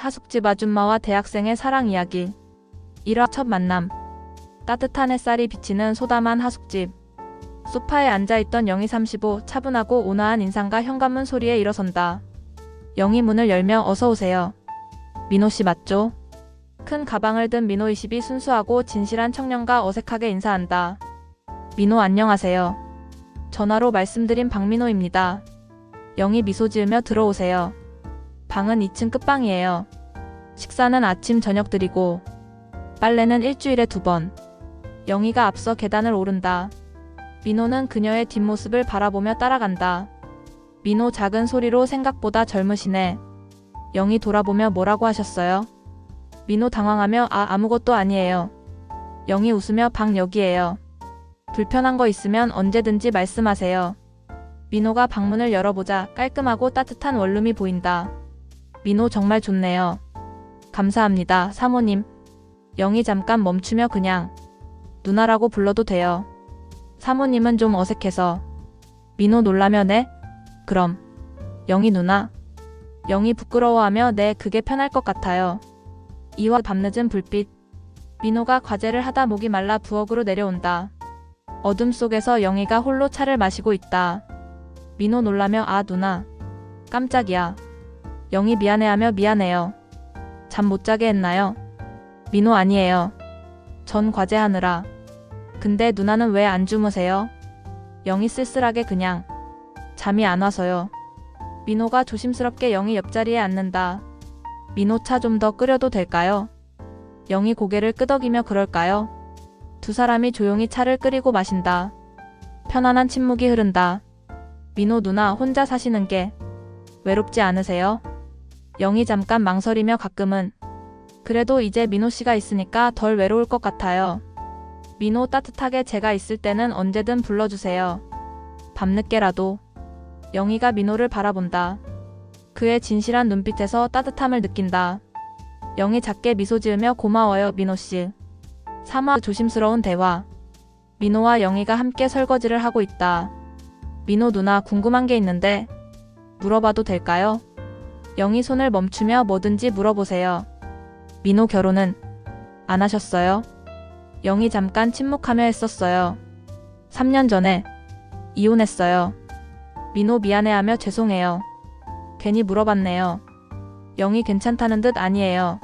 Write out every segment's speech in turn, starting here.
하숙집 아줌마와 대학생의 사랑 이야기. 1화 첫 만남. 따뜻한 햇살이 비치는 소담한 하숙집. 소파에 앉아있던 영희 35 차분하고 온화한 인상과 현관문 소리에 일어선다. 영희 문을 열며 어서 오세요. 민호 씨 맞죠? 큰 가방을 든 민호 20이 순수하고 진실한 청년과 어색하게 인사한다. 민호 안녕하세요. 전화로 말씀드린 박민호입니다. 영희 미소 지으며 들어오세요. 방은 2층 끝방이에요. 식사는 아침 저녁 드리고 빨래는 일주일에 두 번. 영희가 앞서 계단을 오른다. 민호는 그녀의 뒷모습을 바라보며 따라간다. 민호 작은 소리로 생각보다 젊으시네. 영희 돌아보며 뭐라고 하셨어요? 민호 당황하며 아 아무것도 아니에요. 영희 웃으며 방 여기에요. 불편한 거 있으면 언제든지 말씀하세요. 민호가 방문을 열어보자 깔끔하고 따뜻한 원룸이 보인다. 민호 정말 좋네요. 감사합니다, 사모님. 영희 잠깐 멈추며 그냥 누나라고 불러도 돼요. 사모님은 좀 어색해서 민호 놀라며 네? 그럼 영희 누나? 영희 부끄러워하며 네 그게 편할 것 같아요. 이와 밤늦은 불빛 민호가 과제를 하다 목이 말라 부엌으로 내려온다. 어둠 속에서 영희가 홀로 차를 마시고 있다. 민호 놀라며 아 누나 깜짝이야. 영희 미안해하며 미안해요. 잠 못 자게 했나요? 민호 아니에요. 전 과제하느라. 근데 누나는 왜 안 주무세요? 영희 쓸쓸하게 그냥 잠이 안 와서요. 민호가 조심스럽게 영희 옆자리에 앉는다. 민호 차 좀 더 끓여도 될까요? 영희 고개를 끄덕이며 그럴까요? 두 사람이 조용히 차를 끓이고 마신다. 편안한 침묵이 흐른다. 민호 누나 혼자 사시는 게 외롭지 않으세요? 영희 잠깐 망설이며 가끔은 그래도 이제 민호 씨가 있으니까 덜 외로울 것 같아요. 민호 따뜻하게 제가 있을 때는 언제든 불러주세요. 밤늦게라도 영희가 민호를 바라본다. 그의 진실한 눈빛에서 따뜻함을 느낀다. 영희 작게 미소 지으며 고마워요, 민호 씨. 3화 조심스러운 대화. 민호와 영희가 함께 설거지를 하고 있다. 민호 누나 궁금한 게 있는데 물어봐도 될까요? 영희 손을 멈추며 뭐든지 물어보세요. 민호 결혼은 안 하셨어요? 영희 잠깐 침묵하며 했었어요. 3년 전에 이혼했어요. 민호 미안해하며 죄송해요. 괜히 물어봤네요. 영희 괜찮다는 듯 아니에요.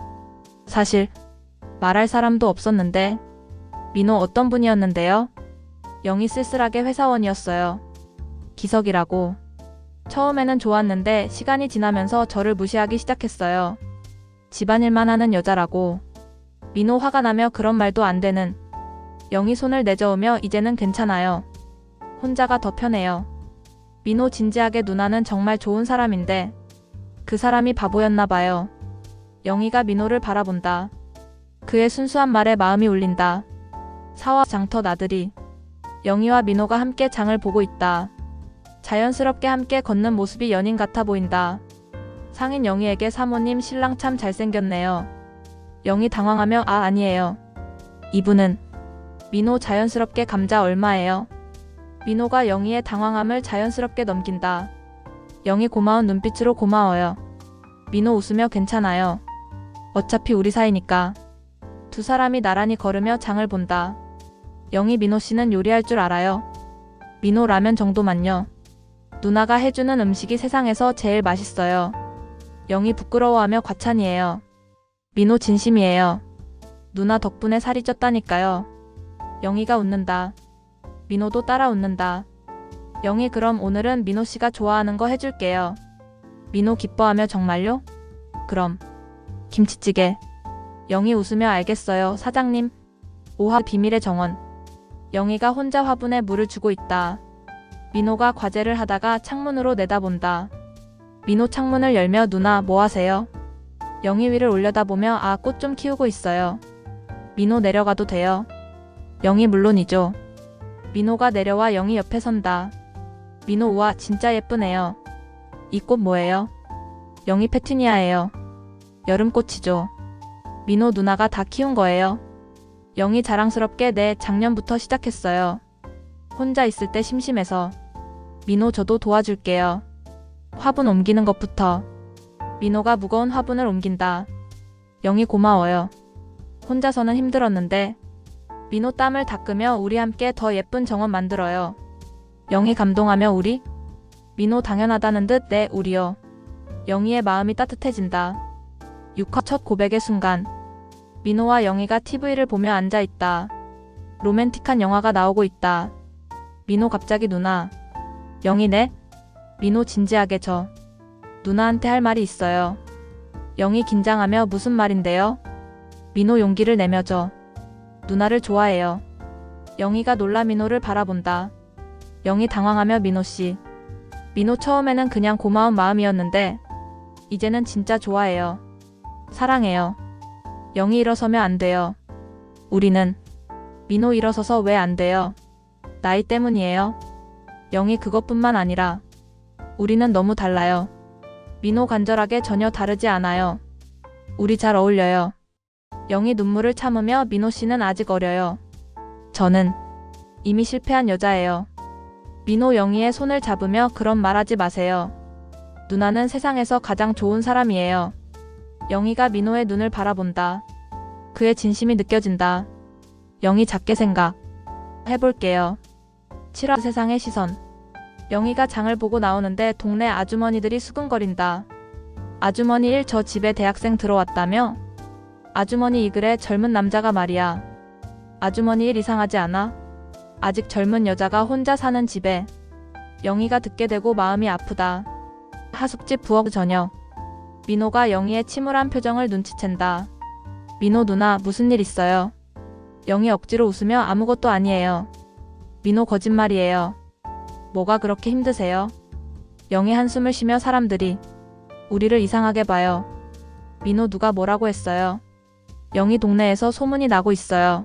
사실 말할 사람도 없었는데 민호 어떤 분이었는데요? 영희 쓸쓸하게 회사원이었어요. 기석이라고. 처음에는 좋았는데 시간이 지나면서 저를 무시하기 시작했어요. 집안일만 하는 여자라고. 민호 화가 나며 그런 말도 안 되는. 영희 손을 내저으며 이제는 괜찮아요. 혼자가 더 편해요. 민호 진지하게 누나는 정말 좋은 사람인데 그 사람이 바보였나 봐요. 영희가 민호를 바라본다. 그의 순수한 말에 마음이 울린다. 사와 장터 나들이 영희와 민호가 함께 장을 보고 있다. 자연스럽게 함께 걷는 모습이 연인 같아 보인다. 상인 영희에게 사모님 신랑 참 잘생겼네요. 영희 당황하며 아 아니에요. 이분은 민호 자연스럽게 감자 얼마예요? 민호가 영희의 당황함을 자연스럽게 넘긴다. 영희 고마운 눈빛으로 고마워요. 민호 웃으며 괜찮아요. 어차피 우리 사이니까. 두 사람이 나란히 걸으며 장을 본다. 영희 민호 씨는 요리할 줄 알아요. 민호 라면 정도만요. 누나가 해주는 음식이 세상에서 제일 맛있어요. 영희 부끄러워하며 과찬이에요. 민호 진심이에요. 누나 덕분에 살이 쪘다니까요. 영희가 웃는다. 민호도 따라 웃는다. 영희 그럼 오늘은 민호 씨가 좋아하는 거 해줄게요. 민호 기뻐하며 정말요? 그럼 김치찌개. 영희 웃으며 알겠어요, 사장님. 오화 비밀의 정원. 영희가 혼자 화분에 물을 주고 있다. 민호가 과제를 하다가 창문으로 내다본다. 민호 창문을 열며 누나 뭐 하세요? 영희 위를 올려다보며 아 꽃 좀 키우고 있어요. 민호 내려가도 돼요. 영희 물론이죠. 민호가 내려와 영희 옆에 선다. 민호 우와 진짜 예쁘네요. 이 꽃 뭐예요? 영희 페투니아예요. 여름꽃이죠. 민호 누나가 다 키운 거예요. 영희 자랑스럽게 네 작년부터 시작했어요. 혼자 있을 때 심심해서. 민호 저도 도와줄게요. 화분 옮기는 것부터. 민호가 무거운 화분을 옮긴다. 영희 고마워요. 혼자서는 힘들었는데 민호 땀을 닦으며 우리 함께 더 예쁜 정원 만들어요. 영희 감동하며 우리? 민호 당연하다는 듯네 우리요. 영희의 마음이 따뜻해진다. 6화 첫 고백의 순간 민호와 영희가 TV를 보며 앉아 있다. 로맨틱한 영화가 나오고 있다. 민호 갑자기 누나. 영희 네? 민호 진지하게 저. 누나한테 할 말이 있어요. 영희 긴장하며 무슨 말인데요? 민호 용기를 내며 저. 누나를 좋아해요. 영희가 놀라 민호를 바라본다. 영희 당황하며 민호 씨. 민호 처음에는 그냥 고마운 마음이었는데 이제는 진짜 좋아해요. 사랑해요. 영희 일어서면 안 돼요. 우리는 민호 일어서서 왜 안 돼요? 나이 때문이에요. 영희 그것뿐만 아니라 우리는 너무 달라요. 민호 간절하게 전혀 다르지 않아요. 우리 잘 어울려요. 영희 눈물을 참으며 민호 씨는 아직 어려요. 저는 이미 실패한 여자예요. 민호 영희의 손을 잡으며 그런 말하지 마세요. 누나는 세상에서 가장 좋은 사람이에요. 영희가 민호의 눈을 바라본다. 그의 진심이 느껴진다. 영희 작게 생각. 해볼게요. 7화 세상의 시선. 영희가 장을 보고 나오는데 동네 아주머니들이 수근거린다. 아주머니 1저 집에 대학생 들어왔다며? 아주머니 이 글에 젊은 남자가 말이야. 아주머니 1 이상하지 않아? 아직 젊은 여자가 혼자 사는 집에. 영희가 듣게 되고 마음이 아프다. 하숙집 부엌 저녁. 민호가 영희의 침울한 표정을 눈치챈다. 민호 누나 무슨 일 있어요? 영희 억지로 웃으며 아무것도 아니에요. 민호 거짓말이에요. 뭐가 그렇게 힘드세요? 영희 한숨을 쉬며 사람들이 우리를 이상하게 봐요. 민호 누가 뭐라고 했어요? 영희 동네에서 소문이 나고 있어요.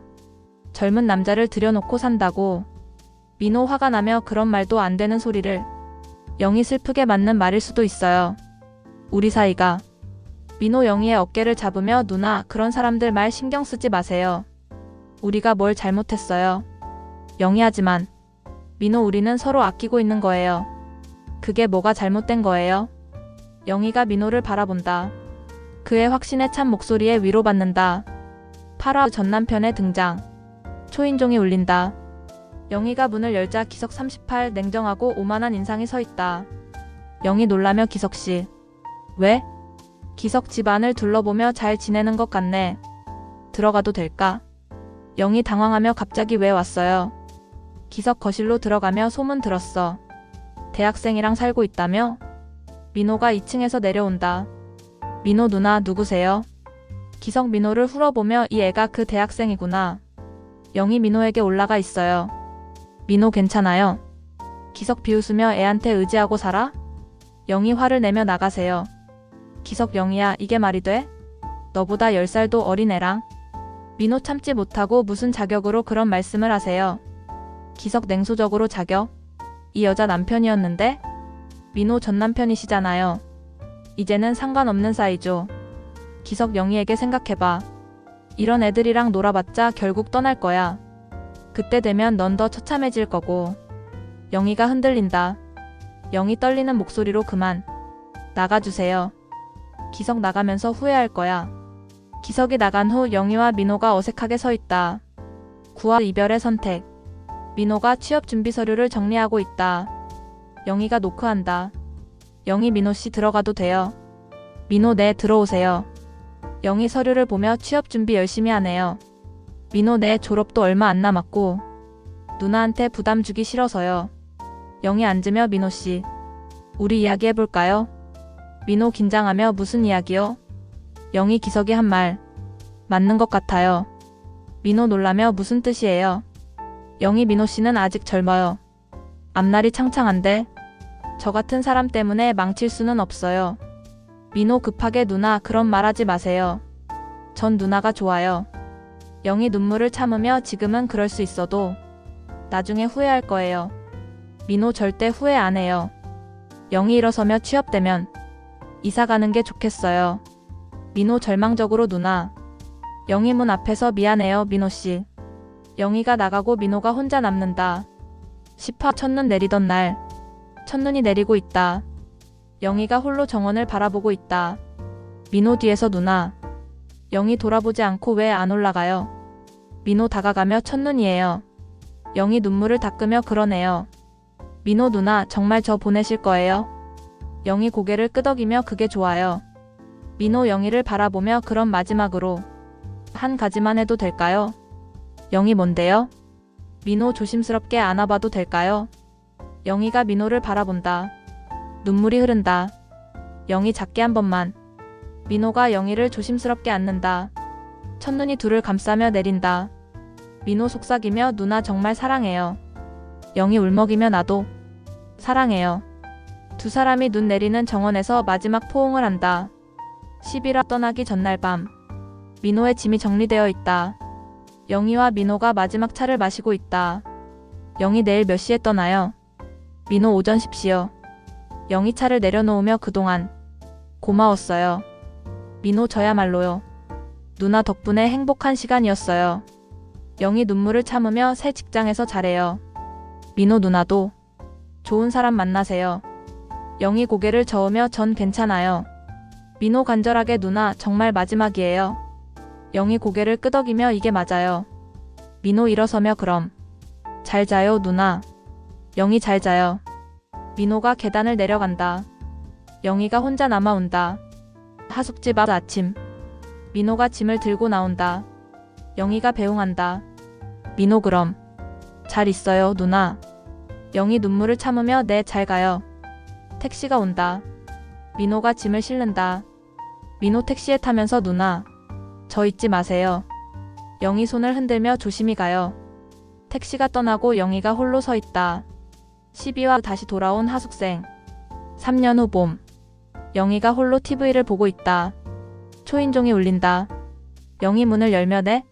젊은 남자를 들여놓고 산다고. 민호 화가 나며 그런 말도 안 되는 소리를. 영희 슬프게 맞는 말일 수도 있어요. 우리 사이가. 민호 영희의 어깨를 잡으며 누나 그런 사람들 말 신경 쓰지 마세요. 우리가 뭘 잘못했어요. 영희하지만 민호 우리는 서로 아끼고 있는 거예요. 그게 뭐가 잘못된 거예요? 영희가 민호를 바라본다. 그의 확신에 찬 목소리에 위로받는다. 8화 전 남편의 등장. 초인종이 울린다. 영희가 문을 열자 기석 38 냉정하고 오만한 인상이 서 있다. 영희 놀라며 기석 씨. 왜? 기석 집안을 둘러보며 잘 지내는 것 같네. 들어가도 될까? 영희 당황하며 갑자기 왜 왔어요? 기석 거실로 들어가며 소문 들었어. 대학생이랑 살고 있다며? 민호가 2층에서 내려온다. 민호 누나 누구세요? 기석 민호를 훑어보며 이 애가 그 대학생이구나. 영희 민호에게 올라가 있어요. 민호 괜찮아요? 기석 비웃으며 애한테 의지하고 살아? 영희 화를 내며 나가세요. 기석 영희야 이게 말이 돼? 너보다 10살도 어린 애랑? 민호 참지 못하고 무슨 자격으로 그런 말씀을 하세요. 기석 냉소적으로 자격? 이 여자 남편이었는데? 민호 전 남편이시잖아요. 이제는 상관없는 사이죠. 기석 영희에게 생각해봐. 이런 애들이랑 놀아봤자 결국 떠날 거야. 그때 되면 넌 더 처참해질 거고. 영희가 흔들린다. 영희 떨리는 목소리로 그만. 나가주세요. 기석 나가면서 후회할 거야. 기석이 나간 후 영희와 민호가 어색하게 서 있다. 구와 이별의 선택. 민호가 취업 준비 서류를 정리하고 있다. 영희가 노크한다. 영희 민호 씨 들어가도 돼요. 민호 네 들어오세요. 영희 서류를 보며 취업 준비 열심히 하네요. 민호 내 졸업도 얼마 안 남았고 누나한테 부담 주기 싫어서요. 영희 앉으며 민호 씨. 우리 이야기 해볼까요? 민호 긴장하며 무슨 이야기요? 영희 기석이 한 말. 맞는 것 같아요. 민호 놀라며 무슨 뜻이에요? 영희 민호 씨는 아직 젊어요. 앞날이 창창한데 저 같은 사람 때문에 망칠 수는 없어요. 민호 급하게 누나 그런 말하지 마세요. 전 누나가 좋아요. 영희 눈물을 참으며 지금은 그럴 수 있어도 나중에 후회할 거예요. 민호 절대 후회 안 해요. 영희 일어서며 취업되면 이사 가는 게 좋겠어요. 민호 절망적으로 누나. 영희 문 앞에서 미안해요, 민호 씨. 영희가 나가고 민호가 혼자 남는다. 10화 첫눈 내리던 날. 첫눈이 내리고 있다. 영희가 홀로 정원을 바라보고 있다. 민호 뒤에서 누나. 영희 돌아보지 않고 왜 안 올라가요? 민호 다가가며 첫눈이에요. 영희 눈물을 닦으며 그러네요. 민호 누나 정말 저 보내실 거예요? 영희 고개를 끄덕이며 그게 좋아요. 민호 영희를 바라보며 그럼 마지막으로 한 가지만 해도 될까요? 영희 뭔데요? 민호 조심스럽게 안아봐도 될까요? 영희가 민호를 바라본다. 눈물이 흐른다. 영희 작게 한 번만. 민호가 영희를 조심스럽게 안는다. 첫눈이 둘을 감싸며 내린다. 민호 속삭이며 누나 정말 사랑해요. 영희 울먹이며 나도 사랑해요. 두 사람이 눈 내리는 정원에서 마지막 포옹을 한다. 11화 떠나기 전날 밤. 민호의 짐이 정리되어 있다. 영희와 민호가 마지막 차를 마시고 있다. 영희 내일 몇 시에 떠나요? 민호 오전 10시요. 영희 차를 내려놓으며 그동안 고마웠어요. 민호 저야말로요. 누나 덕분에 행복한 시간이었어요. 영희 눈물을 참으며 새 직장에서 잘해요. 민호 누나도 좋은 사람 만나세요. 영희 고개를 저으며 전 괜찮아요. 민호 간절하게 누나 정말 마지막이에요. 영희 고개를 끄덕이며 이게 맞아요. 민호 일어서며 그럼 잘 자요 누나. 영희 잘 자요. 민호가 계단을 내려간다. 영희가 혼자 남아온다. 하숙집 앞 아침. 민호가 짐을 들고 나온다. 영희가 배웅한다. 민호 그럼 잘 있어요 누나. 영희 눈물을 참으며 네 잘 가요. 택시가 온다. 민호가 짐을 실는다. 민호 택시에 타면서 누나 저 잊지 마세요. 영희 손을 흔들며 조심히 가요. 택시가 떠나고 영희가 홀로 서 있다. 12화 다시 돌아온 하숙생. 3년 후 봄. 영희가 홀로 TV를 보고 있다. 초인종이 울린다. 영희 문을 열며 내.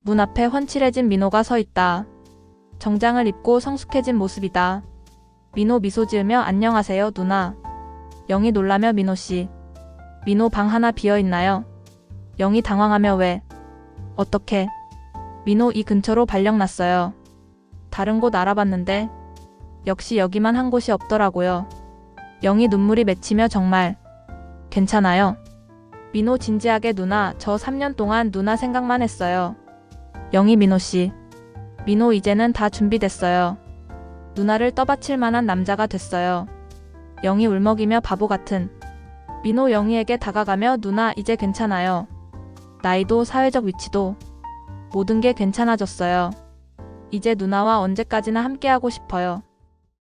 문 앞에 훤칠해진 민호가 서 있다. 정장을 입고 성숙해진 모습이다. 민호 미소 지으며 안녕하세요 누나. 영희 놀라며 민호 씨. 민호 방 하나 비어 있나요? 영희 당황하며 왜? 어떻게? 민호 이 근처로 발령 났어요. 다른 곳 알아봤는데 역시 여기만 한 곳이 없더라고요. 영희 눈물이 맺히며 정말 괜찮아요. 민호 진지하게 누나 저 3년 동안 누나 생각만 했어요. 영희 민호 씨. 민호 이제는 다 준비됐어요. 누나를 떠받칠 만한 남자가 됐어요. 영희 울먹이며 바보 같은 민호 영희에게 다가가며 누나 이제 괜찮아요. 나이도 사회적 위치도 모든 게 괜찮아졌어요. 이제 누나와 언제까지나 함께하고 싶어요.